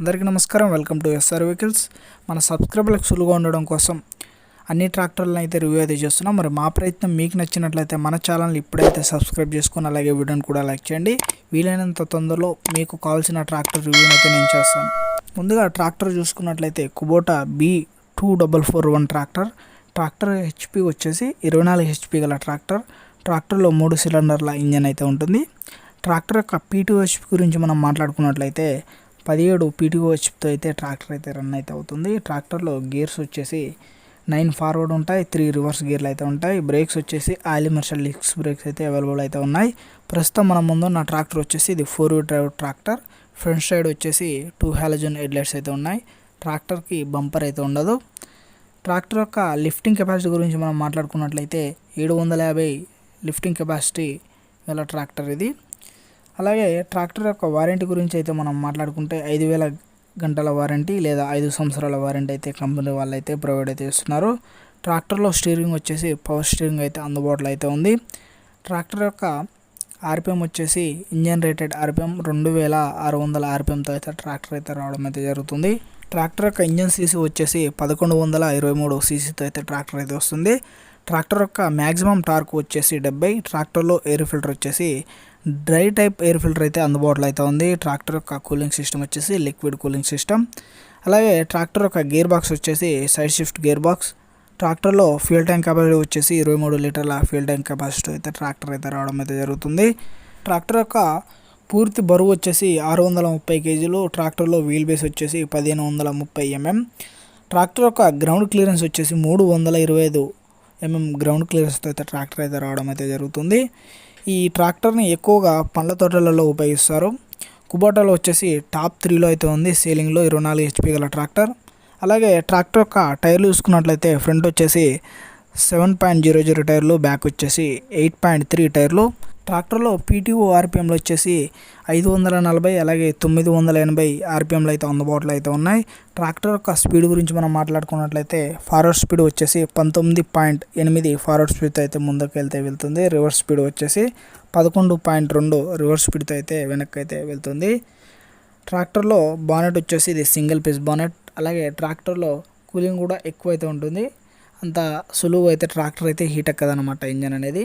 అందరికీ నమస్కారం. Welcome to SR vehicles. మన సబ్స్క్రైబర్లకు సులువుగా ఉండడం కోసం అన్ని ట్రాక్టర్లను అయితే రివ్యూ అయితే చేస్తున్నాం. మరి మా ప్రయత్నం మీకు నచ్చినట్లయితే మన ఛానల్ని ఇప్పుడైతే సబ్స్క్రైబ్ చేసుకుని అలాగే వీడియోని కూడా లైక్ చేయండి. వీలైనంత తొందరలో మీకు కావాల్సిన ట్రాక్టర్ రివ్యూని అయితే నేను చేస్తాను. ముందుగా ట్రాక్టర్ చూసుకున్నట్లయితే Kubota B two double four one tractor. Tractor HP వచ్చేసి ఇరవై నాలుగు హెచ్పి గల ట్రాక్టర్. ట్రాక్టర్లో మూడు సిలిండర్ల ఇంజన్ అయితే ఉంటుంది. ట్రాక్టర్ యొక్క పీటీఓ హెచ్పి గురించి మనం మాట్లాడుకున్నట్లయితే పదిహేడు పీటీఓ చిప్తో అయితే ట్రాక్టర్ అయితే రన్ అయితే అవుతుంది. ట్రాక్టర్లో గేర్స్ వచ్చేసి నైన్ ఫార్వర్డ్ ఉంటాయి త్రీ రివర్స్ గేర్లు అయితే ఉంటాయి. బ్రేక్స్ వచ్చేసి ఆయిల్ ఇమర్షల్ బ్రేక్స్ అయితే అవైలబుల్ అయితే ఉన్నాయి. ప్రస్తుతం మన ముందు నా ట్రాక్టర్ వచ్చేసి ఇది four wheel drive tractor. Front side వచ్చేసి టూ హాలజన్ హెడ్లైట్స్ అయితే ఉన్నాయి. ట్రాక్టర్కి బంపర్ అయితే ఉండదు. ట్రాక్టర్ యొక్క లిఫ్టింగ్ కెపాసిటీ గురించి మనం మాట్లాడుకున్నట్లయితే ఏడు వందల యాభై లిఫ్టింగ్ కెపాసిటీ గల ట్రాక్టర్ ఇది. అలాగే ట్రాక్టర్ యొక్క వారంటీ గురించి అయితే మనం మాట్లాడుకుంటే ఐదు వేల గంటల వారంటీ లేదా ఐదు సంవత్సరాల వారంటీ అయితే కంపెనీ వాళ్ళు అయితే ప్రొవైడ్ అయితే చేస్తున్నారు. ట్రాక్టర్లో స్టీరింగ్ వచ్చేసి పవర్ స్టీరింగ్ అయితే అందుబాటులో అయితే ఉంది. ట్రాక్టర్ యొక్క ఆర్పిఎం వచ్చేసి ఇంజన్ రేటెడ్ ఆర్పిఎం రెండు వేల ఆరు వందల ఆర్పిఎంతో అయితే ట్రాక్టర్ అయితే రావడం అయితే జరుగుతుంది. ట్రాక్టర్ యొక్క ఇంజన్ సీసీ వచ్చేసి పదకొండు వందల ఇరవై మూడు సీసీతో అయితే ట్రాక్టర్ అయితే వస్తుంది. ట్రాక్టర్ యొక్క మ్యాక్సిమం టార్క్ వచ్చేసి డెబ్బై ట్రాక్టర్లో ఎయిర్ ఫిల్టర్ వచ్చేసి డ్రై టైప్ ఎయిర్ ఫిల్టర్ అయితే అందుబాటులో అయితే ఉంది. ట్రాక్టర్ యొక్క కూలింగ్ సిస్టమ్ వచ్చేసి లిక్విడ్ కూలింగ్ సిస్టమ్. అలాగే ట్రాక్టర్ యొక్క గేర్ బాక్స్ వచ్చేసి సైడ్ షిఫ్ట్ గేర్ బాక్స్. ట్రాక్టర్లో ఫ్యూల్ ట్యాంక్ కెపాసిటీ వచ్చేసి ఇరవై మూడు లీటర్ల ఫ్యూల్ ట్యాంక్ కెపాసిటీ అయితే ట్రాక్టర్ అయితే రావడం అయితే జరుగుతుంది. ట్రాక్టర్ యొక్క పూర్తి బరువు వచ్చేసి ఆరు వందల ముప్పై కేజీలు ట్రాక్టర్లో వీల్ బేస్ వచ్చేసి పదిహేను వందల ముప్పై ఎంఎం. ట్రాక్టర్ యొక్క గ్రౌండ్ క్లియరెన్స్ వచ్చేసి మూడు వందల ఇరవై ఐదు ఎంఎం గ్రౌండ్ క్లియరెన్స్తో అయితే ట్రాక్టర్ అయితే రావడం అయితే జరుగుతుంది. ఈ ట్రాక్టర్ని ఎక్కువగా పండ్ల తోటలలో ఉపయోగిస్తారు. కుబోటాలో వచ్చేసి టాప్ త్రీలో అయితే ఉంది. సీలింగ్లో ఇరవై నాలుగు హెచ్పి గల ట్రాక్టర్. అలాగే ట్రాక్టర్ యొక్క టైర్లు చూసుకున్నట్లయితే ఫ్రంట్ వచ్చేసి సెవెన్ పాయింట్ జీరో జీరో టైర్లు బ్యాక్ వచ్చేసి ఎయిట్ పాయింట్ త్రీ టైర్లు. ట్రాక్టర్లో పీటీఓ ఆర్పిఎంలు వచ్చేసి ఐదు వందల నలభై అలాగే తొమ్మిది వందల ఎనభై ఆర్పిఎంలు అయితే అందుబాటులో అయితే ఉన్నాయి. ట్రాక్టర్ యొక్క స్పీడ్ గురించి మనం మాట్లాడుకున్నట్లయితే ఫార్వర్డ్ స్పీడ్ వచ్చేసి పంతొమ్మిది పాయింట్ ఎనిమిది ఫార్వర్డ్ స్పీడ్తో అయితే ముందుకు వెళ్తే వెళ్తుంది. రివర్స్ స్పీడ్ వచ్చేసి పదకొండు పాయింట్ రెండు రివర్స్ స్పీడ్తో అయితే వెనక్కి అయితే వెళ్తుంది. ట్రాక్టర్లో బానెట్ వచ్చేసి ఇది సింగిల్ పీస్ బానెట్ అలాగే ట్రాక్టర్లో కూలింగ్ కూడా ఎక్కువ అయితే ఉంటుంది. అంత సులువు అయితే ట్రాక్టర్ అయితే హీట్ ఎక్కదనమాట ఇంజన్ అనేది.